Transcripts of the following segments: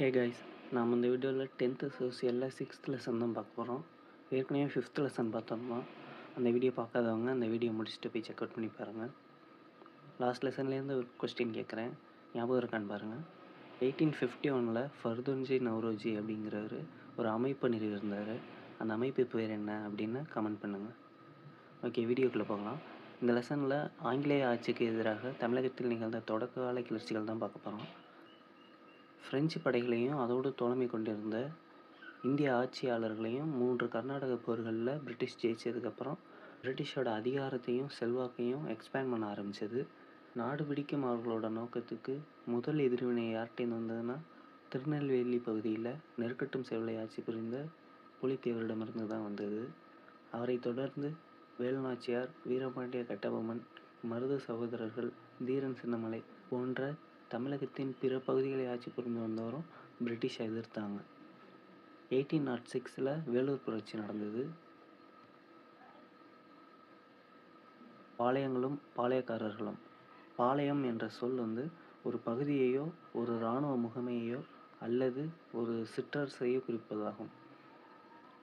Hey guys நாம் இந்த வீடியோவில் டென்த்து சோசியலில் சிக்ஸ்த் லெசன் தான் பார்க்க போகிறோம் ஏற்கனவே ஃபிஃப்த் லெசன் பார்த்தோம்னா அந்த வீடியோ பார்க்காதவங்க அந்த வீடியோ முடிச்சுட்டு போய் செக் அவுட் பண்ணி பாருங்கள் லாஸ்ட் லெசன்லேருந்து ஒரு கொஸ்டின் கேட்குறேன் ஞாபகம் இருக்கான்னு பாருங்கள் எயிட்டீன் ஃபிஃப்டி ஒனில் ஃபர்துன்ஜி நவ்ரோஜி அப்படிங்கிறவர் ஒரு அமைப்பு நிறுவியிருந்தார் அந்த அமைப்பு பேர் என்ன அப்படின்னு கமெண்ட் பண்ணுங்கள் ஓகே வீடியோக்குள்ளே போகலாம். இந்த லெசனில் ஆங்கிலேய ஆட்சிக்கு எதிராக தமிழகத்தில் நிகழ்ந்த தொடக்க கால கிளர்ச்சிகள் தான் பார்க்க போகிறோம் பிரெஞ்சு படைகளையும் அதோடு தோழமை கொண்டிருந்த இந்திய ஆட்சியாளர்களையும் மூன்று கர்நாடக போர்களில் பிரிட்டிஷ் ஜெயிச்சதுக்கப்புறம் பிரிட்டிஷோட அதிகாரத்தையும் செல்வாக்கையும் எக்ஸ்பேண்ட் பண்ண ஆரம்பிச்சது. நாடு பிடிக்கும் அவர்களோட நோக்கத்துக்கு முதல் எதிர்வினை யார்கிட்டேருந்து வந்ததுன்னா திருநெல்வேலி பகுதியில் நெருக்கட்டும் சேவலை ஆட்சி புரிந்த புலித்தேவரிடமிருந்து தான் வந்தது. அவரை தொடர்ந்து வேலுநாச்சியார் வீரபாண்டிய கட்டபொம்மன் மருது சகோதரர்கள் தீரன் சின்னமலை போன்ற தமிழகத்தின் பிற பகுதிகளை ஆட்சி புரிந்து வந்தவரும் பிரிட்டிஷை எதிர்த்தாங்க. எயிட்டீன் நாட் சிக்ஸில் வேலூர் புரட்சி நடந்தது. பாளையங்களும் பாளையக்காரர்களும். பாளையம் என்ற சொல் வந்து ஒரு பகுதியையோ ஒரு இராணுவ முகமையையோ அல்லது ஒரு சிற்றரசையோ குறிப்பதாகும்.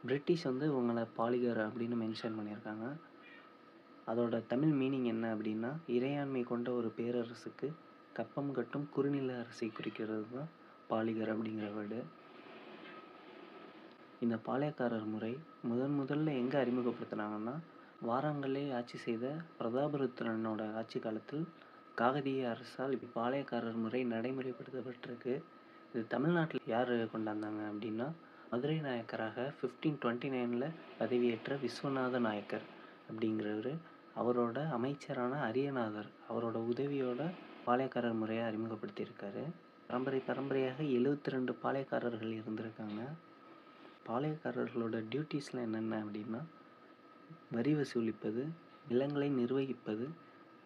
பிரிட்டிஷ் வந்து இவங்களை பாலிகர் அப்படின்னு மென்ஷன் பண்ணியிருக்காங்க. அதோட தமிழ் மீனிங் என்ன அப்படின்னா இறையாண்மை கொண்ட ஒரு பேரரசுக்கு கப்பம் கட்டும் குறுநில அரசை குறிக்கிறது தான் பாலிகர் அப்படிங்கிற வேர்டு. இந்த பாளையக்காரர் முறை முதன் முதல்ல எங்கே அறிமுகப்படுத்தினாங்கன்னா வாராங்கல்லே ஆட்சி செய்த பிரதாபருத்திரனோட ஆட்சி காலத்தில் காகதிய அரசால் இப்போ பாளையக்காரர் முறை நடைமுறைப்படுத்தப்பட்டிருக்கு. இது தமிழ்நாட்டில் யார் கொண்டாந்தாங்க அப்படின்னா மதுரை நாயக்கராக ஃபிஃப்டீன் டுவெண்ட்டி நைனில் பதவியேற்ற விஸ்வநாத நாயக்கர் அப்படிங்கிறவர். அவரோட அமைச்சரான அரியநாதர் அவரோட உதவியோட பாளையக்காரர் முறையை அறிமுகப்படுத்தியிருக்காரு. பரம்பரை பரம்பரையாக எழுபத்தி ரெண்டு பாளையக்காரர்கள் இருந்திருக்காங்க. பாளையக்காரர்களோட டியூட்டிஸ்லாம் என்னென்ன அப்படின்னா வரி வசூலிப்பது நிலங்களை நிர்வகிப்பது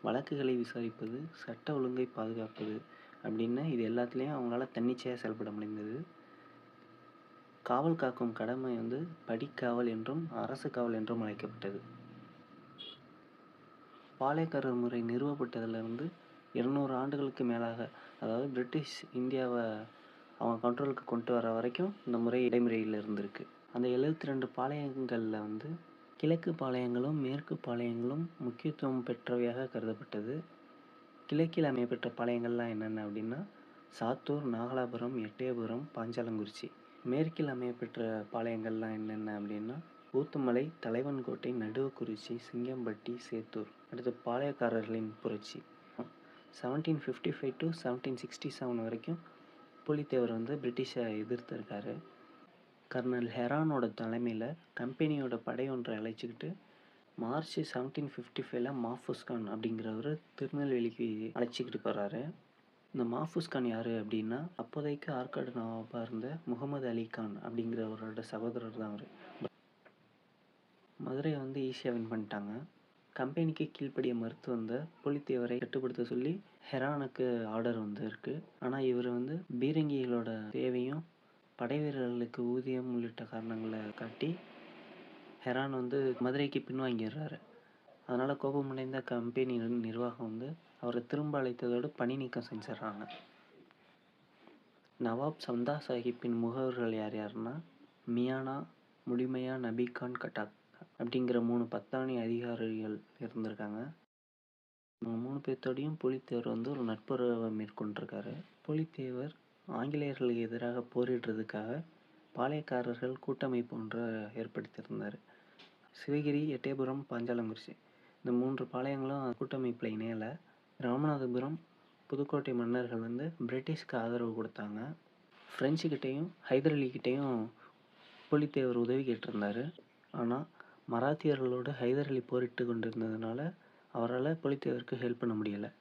வழக்குகளை விசாரிப்பது சட்ட ஒழுங்கை பாதுகாப்பது அப்படின்னு இது எல்லாத்துலேயும் அவங்களால தன்னிச்சையாக செயல்பட முடிந்தது. காவல் காக்கும் கடமை வந்து படிக்காவல் என்றும் அரசு காவல் என்றும் அழைக்கப்பட்டது. பாளையக்காரர் முறை நிறுவப்பட்டதுலேருந்து இருநூறு ஆண்டுகளுக்கு மேலாக அதாவது பிரிட்டிஷ் இந்தியாவை அவங்க கண்ட்ரோலுக்கு கொண்டு வர வரைக்கும் இந்த முறை இடைமுறையில் இருந்திருக்கு. அந்த எழுபத்தி ரெண்டு பாளையங்களில் வந்து கிழக்கு பாளையங்களும் மேற்கு பாளையங்களும் முக்கியத்துவம் பெற்றவையாக கருதப்பட்டது. கிழக்கில் அமையப்பெற்ற பாளையங்கள்லாம் என்னென்ன அப்படின்னா சாத்தூர் நாகலாபுரம் எட்டயபுரம் பாஞ்சாலங்குறிச்சி. மேற்கில் அமையப்பெற்ற பாளையங்கள்லாம் என்னென்ன அப்படின்னா ஊத்துமலை தலைவன்கோட்டை நடுவக்குறிச்சி சிங்கம்பட்டி சேத்தூர். அடுத்து பாளையக்காரர்களின் புரட்சி. Seventeen fifty five to seventeen sixty seven வரைக்கும் புலித்தேவர் வந்து பிரிட்டிஷை எதிர்த்துருக்காரு. கர்னல் ஹெரானோட தலைமையில் கம்பெனியோட படை ஒன்றை அழைச்சிக்கிட்டு மார்ச் செவன்டீன் ஃபிஃப்டி ஃபைவ்ல மாஃபுஸ்கான் அப்படிங்கிறவர் திருநெல்வேலிக்கு அழைச்சிக்கிட்டு போகிறாரு இந்த மாஃபுஸ்கான் யார் அப்படின்னா அப்போதைக்கு ஆற்காடு நவாபாக இருந்த முகமது அலி கான் அப்படிங்கிறவரோட சகோதரர் தான் அவர். மதுரையை வந்து ஈஸியாக வின் பண்ணிட்டாங்க. கம்பெனிக்கு கீழ்ப்படிய மறுத்து வந்த புலித்தேவரை கட்டுப்படுத்த சொல்லி ஹெரானுக்கு ஆர்டர் வந்து இருக்கு ஆனால் இவர் வந்து பீரங்கிகளோட தேவையும் படை வீரர்களுக்கு ஊதியம் உள்ளிட்ட காரணங்களை காட்டி ஹெரான் வந்து மதுரைக்கு பின்வாங்கிடுறாரு. அதனால் கோபமடைந்த கம்பெனி நிர்வாகம் வந்து அவரை திரும்ப அழைத்ததோடு பணி நீக்கம் செஞ்சிடறாங்க. நவாப் சந்தா சாஹிப்பின் முகவர்கள் யார் யாருன்னா மியானா முடிமையா நபிகான் கட்டாக் அப்படிங்கிற மூணு பத்தாணி அதிகாரிகள் இருந்திருக்காங்க. மூணு பேர்த்தோடையும் புலித்தேவர் வந்து ஒரு நட்புறவை மேற்கொண்டிருக்காரு. புலித்தேவர் ஆங்கிலேயர்களுக்கு எதிராக போரிடுறதுக்காக பாளையக்காரர்கள் கூட்டமைப்பு ஒன்றை ஏற்படுத்தியிருந்தார். சிவகிரி எட்டயபுரம் பாஞ்சாலங்குறிச்சி. இந்த மூன்று பாளையங்களும் கூட்டமைப்பில் இணையலை. ராமநாதபுரம் புதுக்கோட்டை மன்னர்கள் வந்து பிரிட்டிஷ்க்கு ஆதரவு கொடுத்தாங்க. ஃப்ரெஞ்சுக்கிட்டேயும் ஹைதர் அலிக்கிட்டேயும் புலித்தேவர் உதவி கேட்டிருந்தார். ஆனால் மராத்தியர்களோடு ஹைதர் அலி போரிட்டு கொண்டிருந்ததுனால அவரால் புலித்தேவருக்கு ஹெல்ப் பண்ண முடியலை.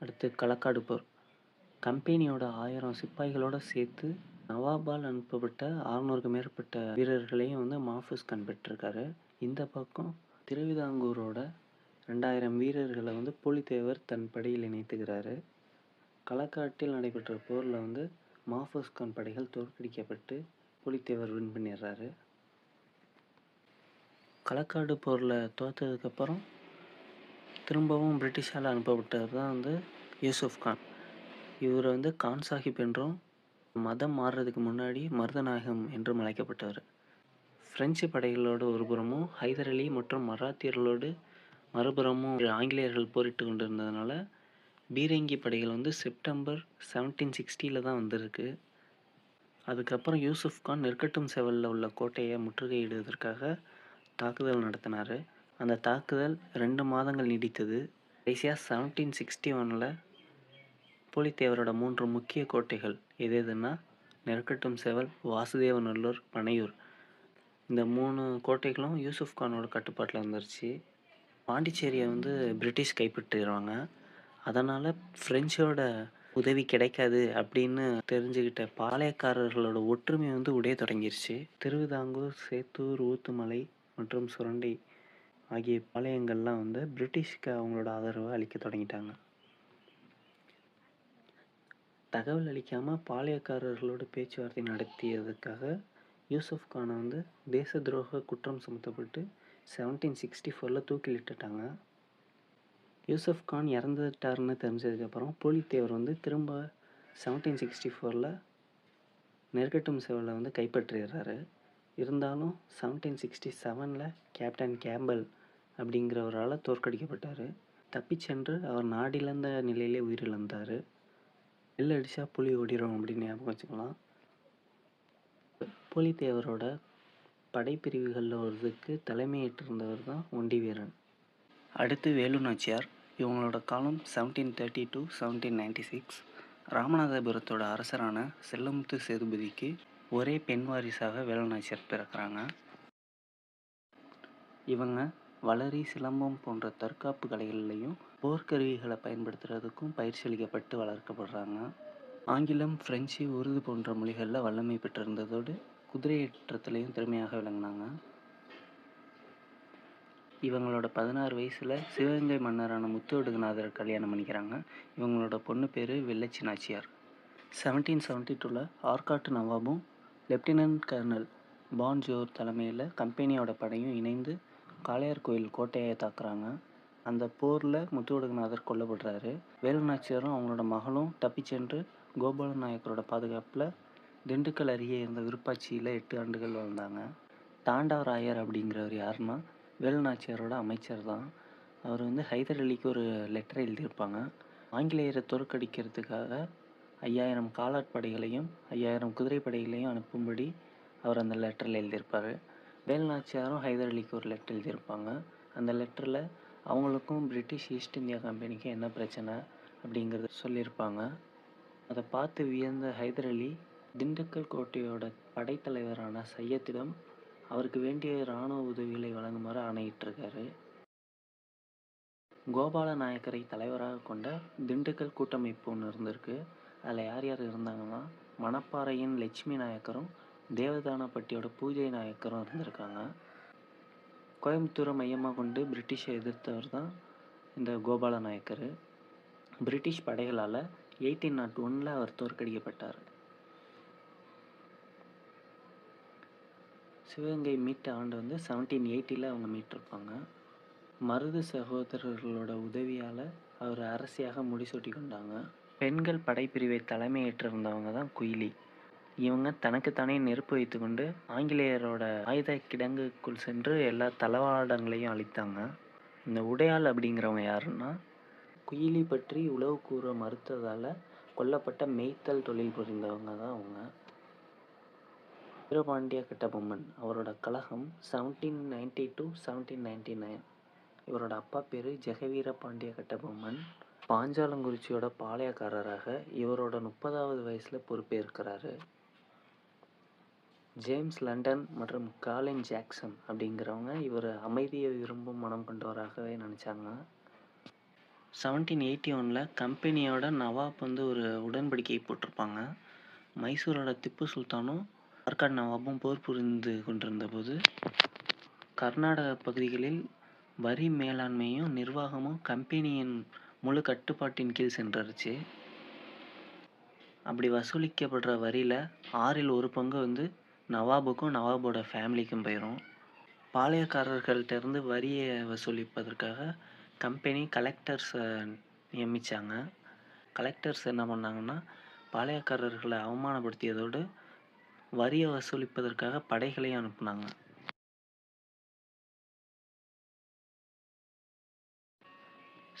அடுத்து களக்காடு போர். கம்பெனியோட ஆயிரம் சிப்பாய்களோடு சேர்த்து நவாபால் அனுப்பப்பட்ட அறுநூறுக்கு மேற்பட்ட வீரர்களையும் வந்து மாஃபூஸ் கண்பெற்றிருக்காரு இந்த பக்கம் திருவிதாங்கூரோட ரெண்டாயிரம் வீரர்களை வந்து புலித்தேவர் தன் படையில் இணைத்துக்கிறாரு. களக்காட்டில் நடைபெற்ற போரில் வந்து மாஃபூஸ் கான் படைகள் தோற்கடிக்கப்பட்டு புலித்தேவர் வின் பண்ணிடுறாரு. களக்காடு போரில் தோற்றதுக்கப்புறம் திரும்பவும் பிரிட்டிஷால் அனுப்பப்பட்டவர் தான் வந்து யூசுஃப் கான். இவர் வந்து கான் சாஹிப் என்றும் மதம் மாறுறதுக்கு முன்னாடி மருதநாயகம் என்றும் அழைக்கப்பட்டவர். பிரெஞ்சு படைகளோடு ஒருபுறமும் ஹைதர் அலி மற்றும் மராத்தியர்களோடு மறுபுறமும் ஆங்கிலேயர்கள் போரிட்டு கொண்டிருந்ததுனால பீரங்கி படைகள் வந்து செப்டம்பர் செவன்டீன் சிக்ஸ்டியில் தான் வந்திருக்கு. அதுக்கப்புறம் யூசுஃப் கான் நெற்கட்டும் செவலில் உள்ள கோட்டையை முற்றுகையிடுவதற்காக தாக்குதல் நடத்தினார். அந்த தாக்குதல் ரெண்டு மாதங்கள் நீடித்தது. கடைசியாக செவன்டீன் சிக்ஸ்டி ஒனில் புலித்தேவரோட மூன்று முக்கிய கோட்டைகள் எது எதுன்னா நெருக்கட்டும் செவல் வாசுதேவநல்லூர் பனையூர். இந்த மூணு கோட்டைகளும் யூசுஃப் கானோட கட்டுப்பாட்டில் வந்துருச்சு பாண்டிச்சேரியை வந்து பிரிட்டிஷ் கைப்பற்றிடுவாங்க அதனால் ஃப்ரெஞ்சோட உதவி கிடைக்காது அப்படின்னு தெரிஞ்சுக்கிட்ட பாளையக்காரர்களோட ஒற்றுமை வந்து உடைய தொடங்கிருச்சு. திருவிதாங்கூர் சேத்தூர் ஊத்துமலை மற்றும் சுரண்டை ஆகிய பாளையங்கள்லாம் வந்து பிரிட்டிஷ்க்கு அவங்களோட ஆதரவை அளிக்க தொடங்கிட்டாங்க. தகவல் அளிக்காமல் பாளையக்காரர்களோட பேச்சுவார்த்தை நடத்தியதுக்காக யூசுஃப் கானை வந்து தேச துரோக குற்றம் சுமத்தப்பட்டு செவன்டீன் சிக்ஸ்டி ஃபோரில் தூக்கிலிட்டுட்டாங்க. யூசுஃப் கான் இறந்துட்டாருன்னு தெரிஞ்சதுக்கப்புறம் பூலித்தேவர் வந்து திரும்ப செவன்டீன் சிக்ஸ்டி ஃபோரில் நெருக்கட்டும் சேவலை வந்து கைப்பற்றிடுறாரு. இருந்தாலும் செவன்டீன் சிக்ஸ்டி செவனில் கேப்டன் கேம்பல் அப்படிங்கிறவரால் தோற்கடிக்கப்பட்டார். தப்பிச்சென்று அவர் நாடிழந்த நிலையிலே உயிரிழந்தார். நெல் அடித்தா புலி ஓடிடும் அப்படின்னு ஞாபகம் வச்சுக்கலாம். புலித்தேவரோட படைப்பிரிவுகளில் ஒரு இதுக்கு தலைமையேற்றிருந்தவர் தான் ஒண்டிவீரன். அடுத்து வேலு நாச்சியார். இவங்களோட காலம் seventeen thirty to seventeen ninety six ராமநாதபுரத்தோட அரசரான செல்லமுத்து சேதுபதிக்கு ஒரே பெண் வாரிசாக வேலுநாச்சியார் பிறக்கிறாங்க. இவங்க வளரி சிலம்பம் போன்ற தற்காப்பு கலைகள்லையும் போர்க்கருவிகளை பயன்படுத்துறதுக்கும் பயிற்சி அளிக்கப்பட்டு வளர்க்கப்படுறாங்க. ஆங்கிலம் பிரெஞ்சு உருது போன்ற மொழிகளில் வல்லமை பெற்றிருந்ததோடு குதிரையேற்றத்துலேயும் திறமையாக விளங்கினாங்க. இவங்களோட பதினாறு வயசில் சிவகங்கை மன்னரான முத்துவடுகநாதர் கல்யாணம் பண்ணிக்கிறாங்க. இவங்களோட பொண்ணு பேர் வெள்ளச்சி நாச்சியார். செவன்டீன் செவன்ட்டி டூவில் ஆர்காட்டு நவாபும் லெப்டினன்ட் கர்னல் பான்ஜோர் தலைமையில் கம்பெனியோட படையும் இணைந்து காளையார் கோயில் கோட்டையை தாக்குறாங்க. அந்த போரில் முத்துவடுகநாதர் கொல்லப்படுறாரு. வேலுநாச்சியாரும் அவங்களோட மகளும் தப்பிச் சென்று கோபால நாயக்கரோட பாதுகாப்பில் திண்டுக்கல் அருகே இருந்த விருப்பாட்சியில் எட்டு ஆண்டுகள் வாழ்ந்தாங்க. தாண்டவராயர் அப்படிங்கிறவர் யாருன்னா வேலுநாச்சியாரோட அமைச்சர் தான். அவர் வந்து ஹைதர் அலிக்கு ஒரு லெட்டர் எழுதியிருப்பாங்க. ஆங்கிலேயரை தோற்கடிக்கிறதுக்காக ஐயாயிரம் காலாட்படைகளையும் ஐயாயிரம் குதிரைப்படைகளையும் அனுப்பும்படி அவர் அந்த லெட்டரில் எழுதியிருப்பார். வேல்நாச்சியாரும் ஹைதர் அலிக்கு ஒரு லெட்டர் எழுதியிருப்பாங்க. அந்த லெட்டரில் அவங்களுக்கும் பிரிட்டிஷ் ஈஸ்ட் இந்தியா கம்பெனிக்கும் என்ன பிரச்சனை அப்படிங்கிறத சொல்லியிருப்பாங்க. அதை பார்த்து வியந்த ஹைதர் அலி திண்டுக்கல் கோட்டையோட படைத்தலைவரான சையத்திடம் அவருக்கு வேண்டிய இராணுவ உதவிகளை வழங்குமாறு ஆணையிட்டிருக்காரு. கோபால நாயக்கரை தலைவராக கொண்ட திண்டுக்கல் கூட்டமைப்பு ஒன்று இருந்திருக்கு. அதில் யார் யார் இருந்தாங்கன்னா மணப்பாறையின் லட்சுமி நாயக்கரும் தேவதானப்பட்டியோட பூஜை நாயக்கரும் இருந்திருக்காங்க. கோயம்புத்தூரை மையமாக கொண்டு பிரிட்டிஷை எதிர்த்தவர் தான் இந்த கோபால நாயக்கர். பிரிட்டிஷ் படைகளால் எயிட்டீன் நாட் ஒனில் அவர் தோற்கடிக்கப்பட்டார். சிவகங்கை மீட்ட ஆண்டு வந்து செவன்டீன் எயிட்டியில் அவங்க மீட்டிருப்பாங்க. மருது சகோதரர்களோட உதவியால் அவர் அரசியாக முடிசூட்டி கொண்டாங்க. பெண்கள் படைப்பிரிவை தலைமையேற்றிருந்தவங்க தான் குயிலி. இவங்க தனக்குத்தானே நெருப்பு வைத்துக்கொண்டு ஆங்கிலேயரோட ஆயுத கிடங்குக்குள் சென்று எல்லா தளவாடங்களையும் அழித்தாங்க. இந்த உடையாள் அப்படிங்கிறவங்க யாருன்னா குயிலி பற்றி உளவு கூற மறுத்ததால் கொல்லப்பட்ட மெய்த்தல் தொழில் புரிந்தவங்க தான் அவங்க. வீரபாண்டிய கட்டபொம்மன் அவரோட கழகம் seventeen ninety two seventeen ninety nine இவரோட அப்பா பேர் ஜெகவீர பாண்டிய கட்டபொம்மன். பாஞ்சாலங்குறிச்சியோட பாளையக்காரராக இவரோட முப்பதாவது வயசில் பொறுப்பேற்கிறாரு. ஜேம்ஸ் லண்டன் மற்றும் காலின் ஜாக்சன் அப்படிங்கிறவங்க இவர் அமைதியை விரும்பும் மனம் கொண்டவராகவே நினச்சாங்க செவன்டீன் எயிட்டி ஒனில் கம்பெனியோட நவாப் வந்து ஒரு உடன்படிக்கை போட்டிருப்பாங்க. மைசூரோட திப்பு சுல்தானும் ஆர்காட் நவாபும் போர் புரிந்து கொண்டிருந்த போது கர்நாடக பகுதிகளில் வரி மேலாண்மையும் நிர்வாகமும் கம்பெனியின் முழு கட்டுப்பாட்டின் கீழ் சென்றுருச்சு. அப்படி வசூலிக்கப்படுற வரியில் ஆறில் ஒரு பங்கு வந்து நவாபுக்கும் நவாபோட ஃபேமிலிக்கும் போயிடும் பாளையக்காரர்கள்ட்டேருந்து வரியை வசூலிப்பதற்காக கம்பெனி கலெக்டர்ஸை நியமித்தாங்க கலெக்டர்ஸ் என்ன பண்ணாங்கன்னா பாளையக்காரர்களை அவமானப்படுத்தியதோடு வரியை வசூலிப்பதற்காக படைகளையும் அனுப்புனாங்க.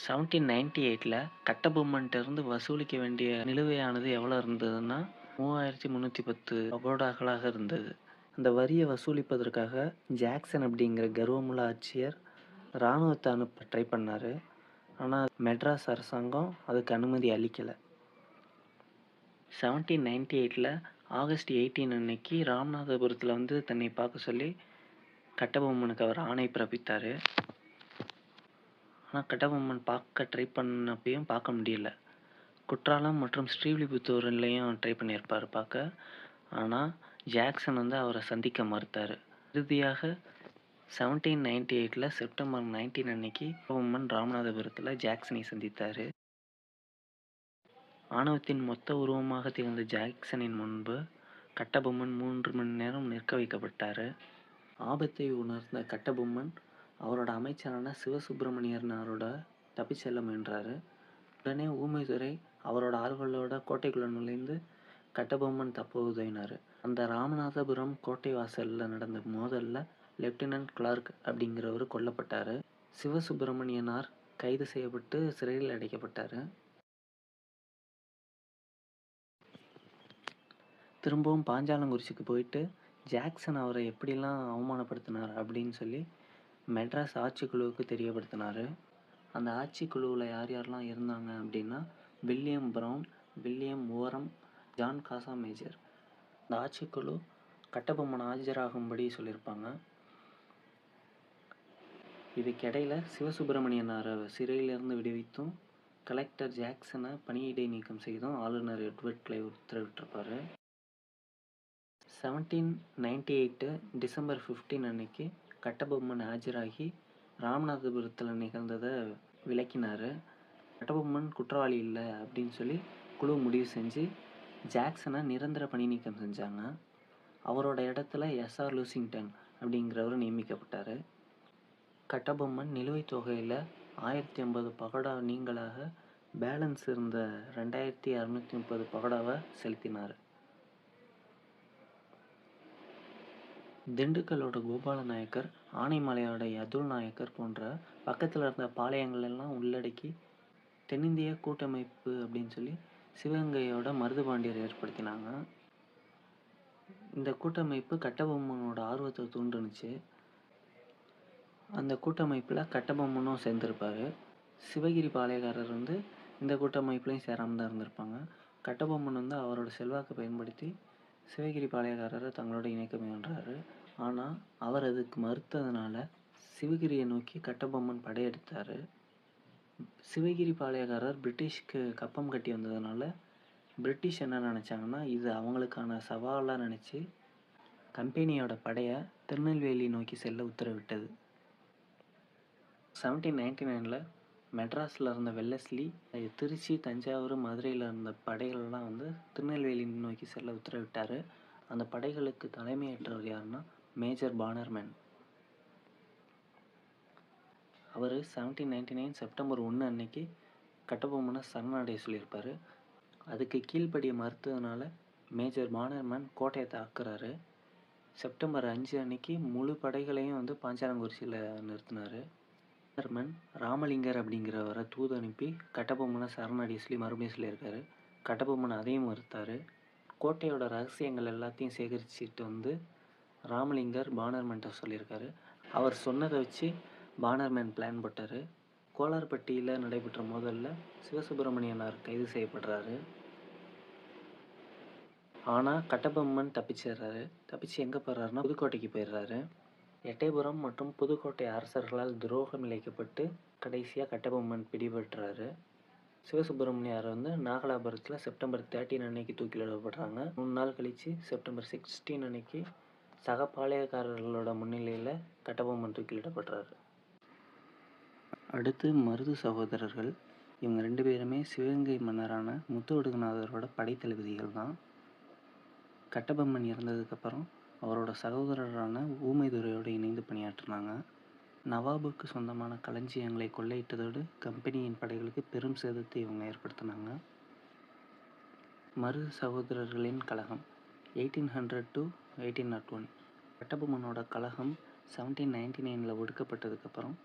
செவன்டீன் நைன்டி எயிட்டில் கட்டபொம்மன்ட்டிருந்து வசூலிக்க வேண்டிய நிலுவையானது எவ்வளோ இருந்ததுன்னா மூவாயிரத்தி முந்நூற்றி பத்து அபோடாக்களாக இருந்தது. அந்த வரியை வசூலிப்பதற்காக ஜாக்சன் அப்படிங்கிற கர்வமுள்ள ஆட்சியர் இராணுவத்தை அனுப்ப ட்ரை பண்ணார். ஆனால் மெட்ராஸ் அரசாங்கம் அதுக்கு அனுமதி அளிக்கலை. செவன்டீன் நைன்டி எயிட்டில் ஆகஸ்ட் எயிட்டீன் அன்னைக்கு ராமநாதபுரத்தில் வந்து தன்னை பார்க்க சொல்லி கட்டபொம்மனுக்கு அவர் ஆணை பிறப்பித்தார். ஆனால் கட்டபொம்மன் பார்க்க ட்ரை பண்ணப்பையும் பார்க்க முடியல. குற்றாலம் மற்றும் ஸ்ரீவில்லிபுத்தூர்லேயும் ட்ரை பண்ணியிருப்பார் பார்க்க. ஆனால் ஜாக்சன் வந்து அவரை சந்திக்க மறுத்தார். இறுதியாக செவன்டீன் நைன்டி எயிட்டில் செப்டம்பர் நைன்டீன் அன்னைக்கு கட்டபொம்மன் ராமநாதபுரத்தில் ஜாக்சனை சந்தித்தார். ஆணவத்தின் மொத்த உருவமாக திகழ்ந்த ஜாக்சனின் முன்பு கட்டபொம்மன் மூன்று மணி நேரம் நிற்க வைக்கப்பட்டார். ஆபத்தை உணர்ந்த கட்டபொம்மன் அவரோட அமைச்சரான சிவசுப்பிரமணியனாரோட தப்பிச் செல்ல முயன்றாரு. உடனே ஊமைதுரை அவரோட ஆள்களோட கோட்டைக்குள்ள நுழைந்து கட்டபொம்மன் தப்ப உதவினார். அந்த ராமநாதபுரம் கோட்டை வாசலில் நடந்த மோதலில் லெப்டினன்ட் கிளார்க் அப்படிங்கிறவர் கொல்லப்பட்டார். சிவசுப்பிரமணியனார் கைது செய்யப்பட்டு சிறையில் அடைக்கப்பட்டார். திரும்பவும் பாஞ்சாலங்குறிச்சிக்கு போயிட்டு ஜாக்சன் அவரை எப்படிலாம் அவமானப்படுத்தினார் அப்படின்னு சொல்லி மெட்ராஸ் ஆட்சிக்குழுவுக்கு தெரியப்படுத்தினார். அந்த ஆட்சிக்குழுவில் யார் யாரெல்லாம் இருந்தாங்க அப்படின்னா William Brown William Oram John Casamajor. இந்த ஆட்சிக்குழு கட்டபொம்மன் ஆஜராகும்படி சொல்லியிருப்பாங்க. இதுக்கிடையில் சிவசுப்பிரமணியனாரை சிறையிலிருந்து விடுவித்தும் கலெக்டர் ஜாக்சனை பணியிடை நீக்கம் செய்தும் ஆளுநர் Edward Clive உத்தரவிட்டிருப்பார். Seventeen ninety eight December fifteen அன்னைக்கு கட்டபொம்மன் ஆஜராகி ராமநாதபுரத்தில் நிகழ்ந்ததை விளக்கினார். கட்டபொம்மன் குற்றவாளி இல்லை அப்படின்னு சொல்லி குழு முடிவு செஞ்சு ஜாக்சனை நிரந்தர பணி நீக்கம் செஞ்சாங்க. அவரோட இடத்துல எஸ்ஆர் லூசிங்டன் அப்படிங்கிறவர் நியமிக்கப்பட்டார். கட்டபொம்மன் நிலுவைத் தொகையில் ஆயிரத்தி ஐம்பது பகடா நீங்களாக பேலன்ஸ் இருந்த ரெண்டாயிரத்தி அறநூற்றி முப்பது பகடாவை செலுத்தினார். திண்டுக்கல்லோட கோபால நாயக்கர் ஆனைமலையோட யதுல் நாயக்கர் போன்ற பக்கத்தில் இருந்த பாளையங்கள் எல்லாம் உள்ளடக்கி தென்னிந்திய கூட்டமைப்பு அப்படின்னு சொல்லி சிவகங்கையோட மருதுபாண்டியர் ஏற்படுத்தினாங்க. இந்த கூட்டமைப்பு கட்டபொம்மனோட ஆர்வத்தை தூண்டுனுச்சு. அந்த கூட்டமைப்பில் கட்டபொம்மனும் சேர்ந்திருப்பார். சிவகிரி பாளையக்காரர் வந்து இந்த கூட்டமைப்புலையும் சேராமல் தான் இருந்திருப்பாங்க. கட்டபொம்மன் வந்து அவரோட செல்வாக்கை பயன்படுத்தி சிவகிரி பாளையக்காரரை தங்களோட இணைக்க முயன்றாரு. ஆனால் அவர் அதுக்கு மறுத்ததுனால சிவகிரியை நோக்கி கட்டபொம்மன் படையெடுத்தார். சிவகிரி பாளையக்காரர் பிரிட்டிஷ்க்கு கப்பம் கட்டி வந்ததுனால பிரிட்டிஷ் என்ன நினச்சாங்கன்னா இது அவங்களுக்கான சவாலாக நினச்சி கம்பெனியோட படையை திருநெல்வேலி நோக்கி செல்ல உத்தரவிட்டது. செவன்டீன் நைன்டி நைனில் மெட்ராஸில் இருந்த வெல்லஸ்லி திருச்சி தஞ்சாவூர் மதுரையில் இருந்த படைகளெல்லாம் வந்து திருநெல்வேலி நோக்கி செல்ல உத்தரவிட்டார். அந்த படைகளுக்கு தலைமையேற்றவர் யாருன்னா மேஜர் பானர்மேன். அவர் செவன்டீன் நைன்டி நைன் செப்டம்பர் ஒன்று அன்னைக்கு கட்டபொம்மனை சரணடைய சொல்லியிருப்பார். அதுக்கு கீழ்ப்படிய மறுத்ததுனால மேஜர் பானர்மேன் கோட்டையை தாக்குறாரு செப்டம்பர் அஞ்சு அன்னைக்கு முழு படைகளையும் வந்து பாஞ்சாலங்குறிச்சியில் நிறுத்தினார். பானர்மன் ராமலிங்கர் அப்படிங்கிறவரை தூது அனுப்பி கட்டபொம்மனை சரணடைய சொல்லி மறுபடியும் சொல்லியிருக்காரு கட்டபொம்மன் அதையும் மறுத்தார். கோட்டையோட ரகசியங்கள் எல்லாத்தையும் சேகரிச்சுட்டு வந்து ராமலிங்கர் பானர்மேன்ட்ட சொல்லியிருக்காரு. அவர் சொன்னதை வச்சு பானர்மேன் பிளான் போட்டார். கோலார்பட்டியில் நடைபெற்ற மோதலில் சிவசுப்பிரமணியனார் கைது செய்யப்படுறாரு. ஆனால் கட்டபொம்மன் தப்பிச்சிடுறாரு. தப்பிச்சு எங்கே போகிறாருன்னா புதுக்கோட்டைக்கு போயிடுறாரு. எட்டயபுரம் மற்றும் புதுக்கோட்டை அரசர்களால் துரோகம் இழைக்கப்பட்டு கடைசியாக கட்டபொம்மன் பிடிபட்டுறாரு சிவசுப்பிரமணியார் வந்து நாகலாபுரத்தில் செப்டம்பர் தேர்ட்டின் அன்னைக்கு தூக்கிலிடப்படுறாங்க. மூணு நாள் கழித்து செப்டம்பர் சிக்ஸ்டீன் அன்னைக்கு சக பாளையக்காரர்களோட முன்னிலையில் கட்டபொம்மன் தூக்கிலிடப்படுறாரு. அடுத்து மருது சகோதரர்கள். இவங்க ரெண்டு பேருமே சிவகங்கை மன்னரான முத்துவடுகநாதரோட படைத்தளபதிகள் தான் கட்டபொம்மன் இறந்ததுக்கப்புறம் அவரோட சகோதரரான ஊமைதுரையோடு இணைந்து பணியாற்றினாங்க. நவாபுக்கு சொந்தமான களஞ்சியங்களை கொள்ளையிட்டதோடு கம்பெனியின் படைகளுக்கு பெரும் சேதத்தை இவங்க ஏற்படுத்தினாங்க. மரு சகோதரர்களின் கழகம் eighteen hundred to eighteen nought one கட்டபொம்மனோட கழகம் செவன்டீன் நைன்டி நைனில் ஒடுக்கப்பட்டதுக்கப்புறம்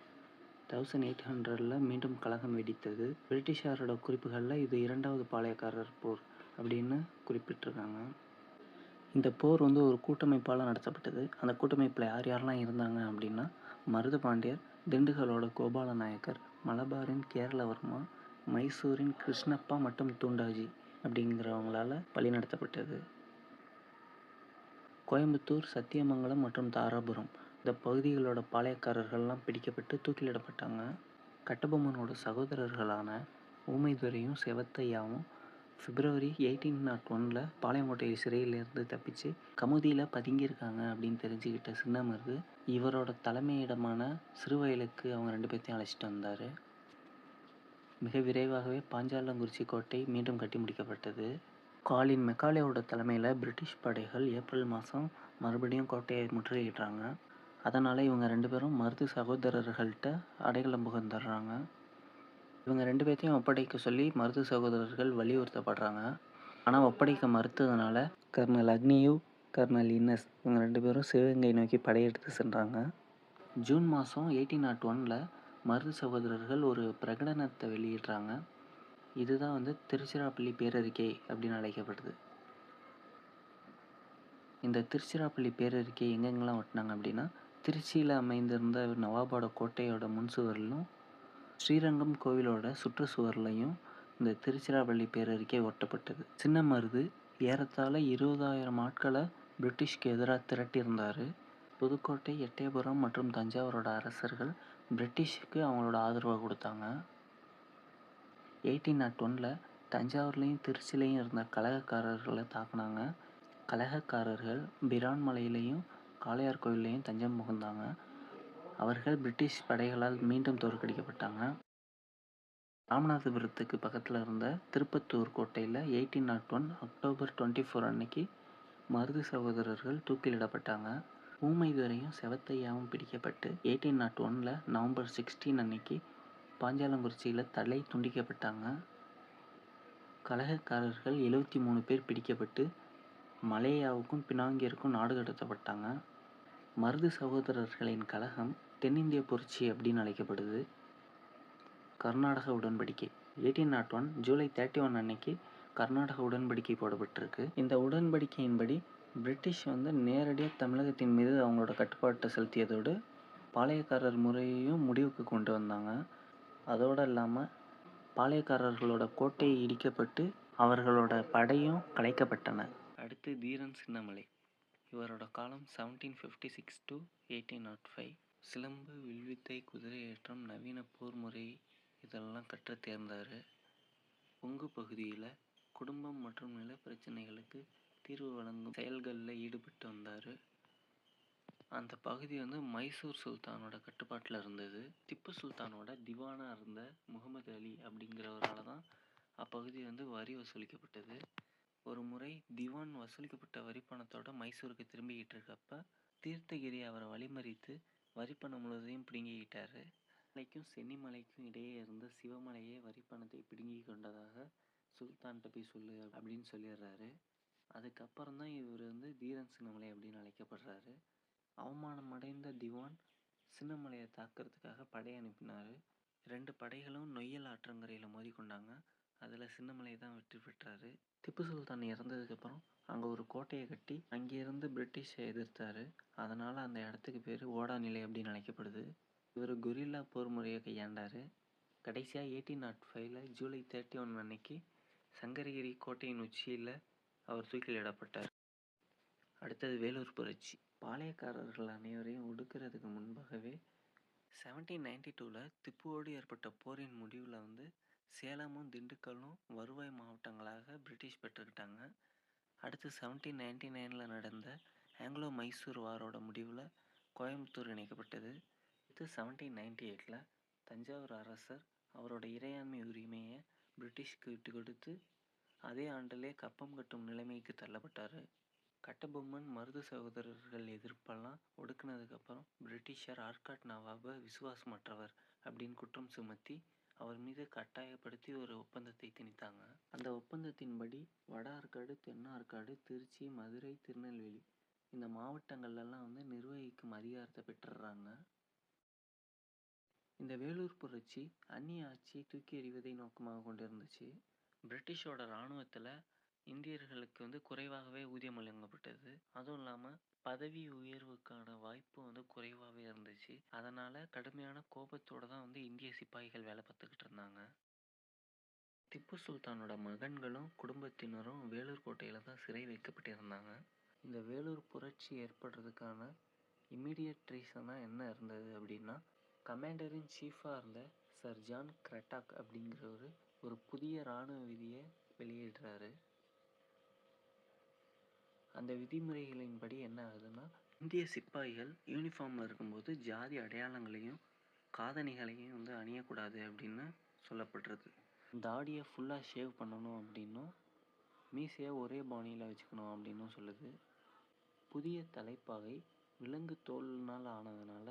தௌசண்ட் எயிட் ஹண்ட்ரடில் மீண்டும் கழகம் வெடித்தது. பிரிட்டிஷாரோட குறிப்புகளில் இது இரண்டாவது பாளையக்காரர் போர் அப்படின்னு குறிப்பிட்டிருக்காங்க. இந்த போர் வந்து ஒரு கூட்டமைப்பால் நடத்தப்பட்டது. அந்த கூட்டமைப்பில் யார் யாரெல்லாம் இருந்தாங்க அப்படின்னா மருது பாண்டியர் திண்டுக்கலோட கோபால நாயக்கர் மலபாரின் கேரளவர்மா மைசூரின் கிருஷ்ணப்பா மற்றும் தூண்டாஜி அப்படிங்கிறவங்களால வழி நடத்தப்பட்டது. கோயம்புத்தூர் சத்தியமங்கலம் மற்றும் தாராபுரம். இந்த பகுதிகளோட பாளையக்காரர்கள்லாம் பிடிக்கப்பட்டு தூக்கிலிடப்பட்டாங்க. கட்டபொம்மனோட சகோதரர்களான ஊமைதுரையும் செவத்தையாவும் பிப்ரவரி எயிட்டீன் நாட் ஒனில் பாளையங்கோட்டை சிறையிலிருந்து தப்பிச்சு கமுதியில் பதுங்கியிருக்காங்க அப்படின்னு தெரிஞ்சுக்கிட்ட சின்னமருது இவரோட தலைமையிடமான சிறுவயலுக்கு அவங்க ரெண்டு பேர்த்தையும் அழைச்சிட்டு வந்தார். மிக விரைவாகவே பாஞ்சாலங்குறிச்சி கோட்டை மீண்டும் கட்டி முடிக்கப்பட்டது. காலின் மெக்காலேவோட தலைமையில் பிரிட்டிஷ் படைகள் ஏப்ரல் மாதம் மறுபடியும் கோட்டையை முற்றுகையிடுறாங்க. அதனால் இவங்க ரெண்டு பேரும் மருது சகோதரர்கள்ட்ட அடைக்கலம் புகுந்துடுறாங்க இவங்க ரெண்டு பேர்த்தையும் ஒப்படைக்க சொல்லி மருது சகோதரர்கள் வலியுறுத்தப்படுறாங்க. ஆனால் ஒப்படைக்க மறுத்ததுனால கர்னல் அக்னியூ கர்னல் இன்னஸ் இவங்க ரெண்டு பேரும் சிவகங்கை நோக்கி படையெடுத்து சென்றாங்க. ஜூன் மாதம் எயிட்டீன் நாட் ஒனில் மருது சகோதரர்கள் ஒரு பிரகடனத்தை வெளியிடுறாங்க. இதுதான் வந்து திருச்சிராப்பள்ளி பேரறிக்கை அப்படின்னு அழைக்கப்படுது. இந்த திருச்சிராப்பள்ளி பேரறிக்கை எங்கெங்கெல்லாம் ஒட்டினாங்க அப்படின்னா திருச்சியில் அமைந்திருந்த நவாபோட கோட்டையோட முன்சுவரிலும் ஸ்ரீரங்கம் கோவிலோட சுற்றுச்சுவர்லையும் இந்த திருச்சிராப்பள்ளி பேரறிக்கை ஒட்டப்பட்டது. சின்ன மருது ஏறத்தாழ இருபதாயிரம் ஆட்களை பிரிட்டிஷ்க்கு எதிராக திரட்டியிருந்தார். புதுக்கோட்டை எட்டயபுரம் மற்றும் தஞ்சாவூரோட அரசர்கள் பிரிட்டிஷ்க்கு அவங்களோட ஆதரவை கொடுத்தாங்க. எயிட்டீன் நாட் ஒனில் தஞ்சாவூர்லேயும் திருச்சிலையும் இருந்த கலகக்காரர்களை தாக்குனாங்க. கலகக்காரர்கள் பிரான் மலையிலையும் காளையார் கோயில்லையும் தஞ்சம் புகுந்தாங்க. அவர்கள் பிரிட்டிஷ் படைகளால் மீண்டும் தோற்கடிக்கப்பட்டாங்க. ராமநாதபுரத்துக்கு பக்கத்தில் இருந்த திருப்பத்தூர் கோட்டையில் eighteen nought one October twenty four அன்னைக்கு மருது சகோதரர்கள் தூக்கிலிடப்பட்டாங்க. ஊமைதுரையும் செவத்தையாவும் பிடிக்கப்பட்டு எயிட்டீன் நாட் ஒனில் நவம்பர் சிக்ஸ்டீன் அன்னைக்கு பாஞ்சாலங்குறிச்சியில் தலை துண்டிக்கப்பட்டாங்க. கலகக்காரர்கள் எழுபத்தி மூணு பேர் பிடிக்கப்பட்டு மலேயாவுக்கும் பினாங்கிற்கும் நாடு கடத்தப்பட்டாங்க. மருது சகோதரர்களின் கழகம் தென்னிந்திய புரட்சி அப்படின்னு அழைக்கப்படுது. கர்நாடக உடன்படிக்கை. Eighteen nought one July thirty one அன்னைக்கு கர்நாடக உடன்படிக்கை போடப்பட்டிருக்கு. இந்த உடன்படிக்கையின்படி பிரிட்டிஷ் வந்து நேரடியாக தமிழகத்தின் மீது அவங்களோட கட்டுப்பாட்டை செலுத்தியதோடு பாளையக்காரர் முறையையும் முடிவுக்கு கொண்டு வந்தாங்க. அதோடு இல்லாமல் பாளையக்காரர்களோட கோட்டை இடிக்கப்பட்டு அவர்களோட படையும் கலைக்கப்பட்டன. அடுத்து தீரன் சின்னமலை. இவரோட காலம் seventeen fifty six to eighteen nought five சிலம்பு வில்வித்தை குதிரையேற்றம் நவீன போர் முறை இதெல்லாம் கற்றுத் தேர்ந்தார் கொங்கு பகுதியில் குடும்பம் மற்றும் நில பிரச்சனைகளுக்கு தீர்வு வழங்கும் செயல்களில் ஈடுபட்டு வந்தார். அந்த பகுதி வந்து மைசூர் சுல்தானோட கட்டுப்பாட்டில் இருந்தது. திப்பு சுல்தானோட திவானாக இருந்த முகமது அலி அப்படிங்கிறவரால தான் அப்பகுதி வந்து வரி வசூலிக்கப்பட்டது. ஒரு முறை திவான் வசூலிக்கப்பட்ட வரி பணத்தோட மைசூருக்கு திரும்பிக்கிட்டு இருக்கப்ப தீர்த்தகிரி அவரை வழிமறித்து வரிப்பணம் முழுவதையும் பிடுங்கிக்கிட்டாரு. மலைக்கும் சென்னிமலைக்கும் இடையே இருந்த சிவமலையே வரிப்பணத்தை பிடுங்கி கொண்டதாக சுல்தான்கிட்ட போய் சொல்லு அப்படின்னு சொல்லிடுறாரு. அதுக்கப்புறம் தான் இவர் வந்து தீரன் சின்னமலை அப்படின்னு அழைக்கப்படுறாரு. அவமானம் அடைந்த திவான் சின்னமலையை தாக்குறதுக்காக படை அனுப்பினார். ரெண்டு படைகளும் நொய்யல் ஆற்றங்கரையில் மோதிக்கொண்டாங்க. அதில் சின்னமலை தான் வெற்றி பெற்றார். திப்பு சுல்தான் இறந்ததுக்கப்புறம் அங்கே ஒரு கோட்டையை கட்டி அங்கேருந்து பிரிட்டிஷை எதிர்த்தார். அதனால் அந்த இடத்துக்கு பேர் ஓடாநிலை அப்படின்னு அழைக்கப்படுது. இவர் கொரில்லா போர் முறையை கையாண்டார். கடைசியாக எயிட்டீன் நாட் oh ஃபைவ்ல ஜூலை தேர்ட்டி ஒன் அன்னைக்கு சங்கரகிரி கோட்டையின் உச்சியில் அவர் தூக்கிலிடப்பட்டார். அடுத்தது வேலூர் புரட்சி. பாளையக்காரர்கள் அனைவரையும் ஒடுக்கிறதுக்கு முன்பாகவே செவன்டீன் நைன்டி டூவில் திப்புவோடு ஏற்பட்ட போரின் முடிவில் வந்து சேலமும் திண்டுக்கல்லும் வருவாய் மாவட்டங்களாக பிரிட்டிஷ் பெற்றுக்கிட்டாங்க. அடுத்து செவன்டீன் நைன்டி நைனில் நடந்த ஆங்கிலோ மைசூர் வாரோட முடிவில் கோயம்புத்தூர் இணைக்கப்பட்டது. அடுத்து செவன்டீன் நைன்டி எயிட்டில் தஞ்சாவூர் அரசர் அவரோட இறையாண்மை உரிமையை பிரிட்டிஷ்க்கு விட்டு கொடுத்து அதே ஆண்டிலே கப்பம் கட்டும் நிலைமைக்கு தள்ளப்பட்டார். கட்டபொம்மன் மருது சகோதரர்கள் எதிர்ப்பெல்லாம் ஒடுக்குனதுக்கப்புறம் பிரிட்டிஷார் ஆர்காட் நவாபை விசுவாசமற்றவர் அப்படின்னு குற்றம் சுமத்தி அவர் மீது கட்டாயப்படுத்தி ஒரு ஒப்பந்தத்தை திணித்தாங்க. அந்த ஒப்பந்தத்தின்படி வட ஆற்காடு தென் ஆற்காடு திருச்சி மதுரை திருநெல்வேலி இந்த மாவட்டங்கள்லாம் வந்து நிர்வகிக்கும் அதிகாரத்தை பெற்றுடுறாங்க இந்த வேலூர் புரட்சி அந்நிய ஆட்சியை தூக்கி எறிவதை நோக்கமாக கொண்டிருந்துச்சு. பிரிட்டிஷோட இராணுவத்தில் இந்தியர்களுக்கு வந்து குறைவாகவே ஊதியம் வழங்கப்பட்டது. அதுவும் இல்லாமல் பதவி உயர்வுக்கான வாய்ப்பு வந்து குறைவாகவே இருந்துச்சு. அதனால் கடுமையான கோபத்தோடு தான் வந்து இந்திய சிப்பாய்கள் வேலை பார்த்துக்கிட்டு இருந்தாங்க. திப்பு சுல்தானோட மகன்களும் குடும்பத்தினரும் வேலூர் கோட்டையில் தான் சிறை வைக்கப்பட்டிருந்தாங்க. இந்த வேலூர் புரட்சி ஏற்படுறதுக்கான இம்மீடியட் ரீசனாக என்ன இருந்தது அப்படின்னா கமாண்டரின் சீஃபாக இருந்த சர் ஜான் கிரட்டாக் அப்படிங்கிறவர் ஒரு புதிய இராணுவ விதியை வெளியிடுறாரு. அந்த விதிமுறைகளின்படி என்ன ஆகுதுன்னா இந்திய சிப்பாய்கள் யூனிஃபார்மில் இருக்கும்போது ஜாதி அடையாளங்களையும் காதணிகளையும் வந்து அணியக்கூடாது அப்படின்னு சொல்லப்படுறது. தாடியை ஃபுல்லாக ஷேவ் பண்ணணும் அப்படின்னும் மீசையை ஒரே பாணியில் வச்சுக்கணும் அப்படின்னும் சொல்லுது. புதிய தலைப்பாகை விலங்கு தோல்னால் ஆனதுனால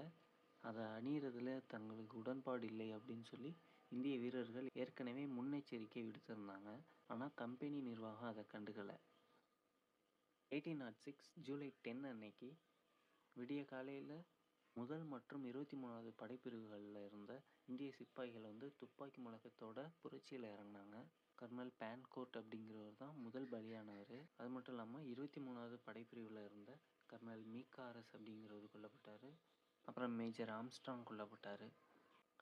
அதை அணியறதுல தங்களுக்கு உடன்பாடு இல்லை அப்படின்னு சொல்லி இந்திய வீரர்கள் ஏற்கனவே முன்னெச்சரிக்கை விடுத்திருந்தாங்க. ஆனால் கம்பெனி நிர்வாகம் அதை கண்டுக்கலை. Eighteen nought six July ten அன்னைக்கு விடிய காலையில் முதல் மற்றும் இருபத்தி மூணாவது படைப்பிரிவுகளில் இருந்த இந்திய சிப்பாய்கள் வந்து துப்பாக்கி முழக்கத்தோட புரட்சியில் இறங்கினாங்க. கர்னல் பேன்கோர்ட் அப்படிங்கிறவர் தான் முதல் பலியானவர். அது மட்டும் இல்லாமல் இருபத்தி மூணாவது படைப்பிரிவில் இருந்த கர்னல் மீகாரஸ் அப்படிங்கிறவர் கொல்லப்பட்டார். அப்புறம் மேஜர் ஆம்ஸ்ட்ராங் கொல்லப்பட்டார்.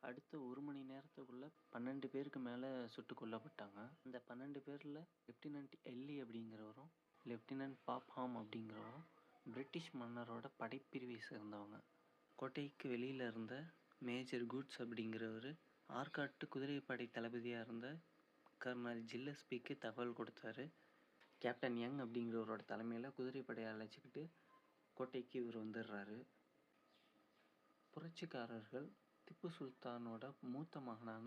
அடுத்த ஒரு மணி நேரத்துக்குள்ளே பன்னெண்டு பேருக்கு மேலே சுட்டு கொல்லப்பட்டாங்க. அந்த பன்னெண்டு பேரில் லெப்டினன்ட் எல்லி அப்படிங்கிறவரும் லெப்டினன்ட் பாப்ஹாம் அப்படிங்கிறவங்க பிரிட்டிஷ் மன்னரோட படைப்பிரிவை சேர்ந்தவங்க. கோட்டைக்கு வெளியில் இருந்த மேஜர் குட்ஸ் அப்படிங்கிறவர் ஆற்காட்டு குதிரைப்படை தளபதியாக இருந்த கர்னல் ஜில்லஸ்பிக்கு தகவல் கொடுத்தாரு. கேப்டன் யங் அப்படிங்கிறவரோட தலைமையில் குதிரைப்படையை அழைச்சிக்கிட்டு கோட்டைக்கு இவர் வந்துடுறாரு. புரட்சிக்காரர்கள் திப்பு சுல்தானோட மூத்த மகனான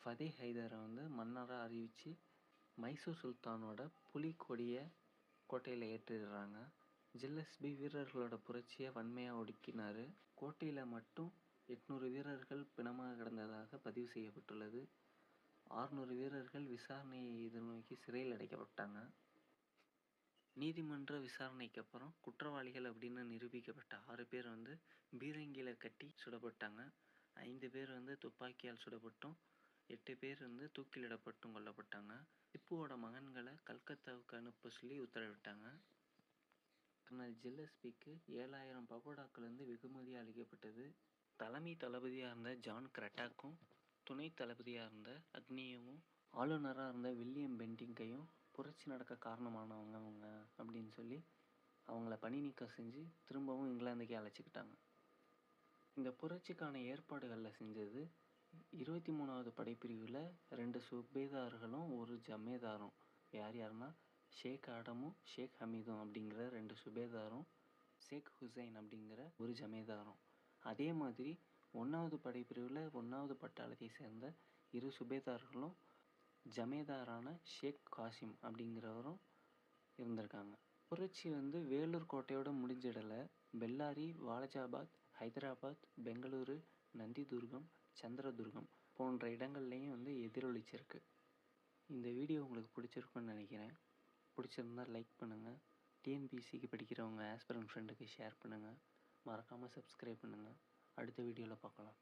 ஃபதே ஹைதரை வந்து மன்னராக அறிவித்து மைசூர் சுல்தானோட புலிக்கொடியை கோட்டையில் ஏற்றிடுறாங்க. ஜில்லஸ்பி வீரர்களோட புரட்சியை வன்மையாக ஒடுக்கினார். கோட்டையில் மட்டும் எட்நூறு வீரர்கள் பிணமாக கிடந்ததாக பதிவு செய்யப்பட்டுள்ளது. ஆறுநூறு வீரர்கள் விசாரணையை எதிர்நோக்கி சிறையில் அடைக்கப்பட்டாங்க. நீதிமன்ற விசாரணைக்கு அப்புறம் குற்றவாளிகள் அப்படின்னு நிரூபிக்கப்பட்ட ஆறு பேர் வந்து பீரங்கியில் கட்டி சுடப்பட்டாங்க. ஐந்து பேர் வந்து துப்பாக்கியால் சுடப்பட்டும். எட்டு பேர் வந்து தூக்கிலிடப்பட்டும் கொல்லப்பட்டாங்க. திப்புவோட மகன்களை கல்கத்தாவுக்கு அனுப்ப சொல்லி உத்தரவிட்டாங்க. கர்னல் ஜில்லஸ்பிக்கு ஏழாயிரம் பகோடாக்கள் வந்து வெகுமதி அளிக்கப்பட்டது. தலைமை தளபதியாக இருந்த ஜான் கிரட்டாக்கும் துணை தளபதியாக இருந்த அக்னியவும் ஆளுநராக இருந்த வில்லியம் பென்டிங்கையும் புரட்சி நடக்க காரணமானவங்க அவங்க அப்படின்னு சொல்லி அவங்கள பணி நீக்கம் செஞ்சு திரும்பவும் இங்கிலாந்துக்கே அழைச்சிக்கிட்டாங்க. இந்த புரட்சிக்கான ஏற்பாடுகளில் செஞ்சது இருபத்தி மூணாவது படைப்பிரிவில் ரெண்டு சுபேதார்களும் ஒரு ஜமேதாரும். யார் யாருன்னா? ஷேக் ஆடமும் ஷேக் ஹமீதும் அப்படிங்கிற ரெண்டு சுபேதாரும் ஷேக் ஹுசைன் அப்படிங்கிற ஒரு ஜமேதாரும். அதே மாதிரி ஒன்றாவது படைப்பிரிவில் ஒன்றாவது பட்டாளத்தை சேர்ந்த இரு சுபேதார்களும் ஜமேதாரான ஷேக் காசிம் அப்படிங்கிறவரும் இருந்திருக்காங்க. புரட்சி வந்து வேலூர் கோட்டையோட முடிஞ்சிடலை. பெல்லாரி வாலஜாபாத் ஹைதராபாத் பெங்களூரு நந்திதுர்கம் சந்திரதுர்கம் போன்ற இடங்கள்லையும் வந்து எதிரொலிச்சிருக்கு. இந்த வீடியோ உங்களுக்கு பிடிச்சிருக்குன்னு நினைக்கிறேன். பிடிச்சிருந்தா லைக் பண்ணுங்கள் டிஎன்பிசிக்கு படிக்கிறவங்க ஆஸ்பிரன் ஃப்ரெண்டுக்கு ஷேர் பண்ணுங்கள் மறக்காமல் சப்ஸ்கிரைப் பண்ணுங்கள் அடுத்த வீடியோவில் பார்க்கலாம்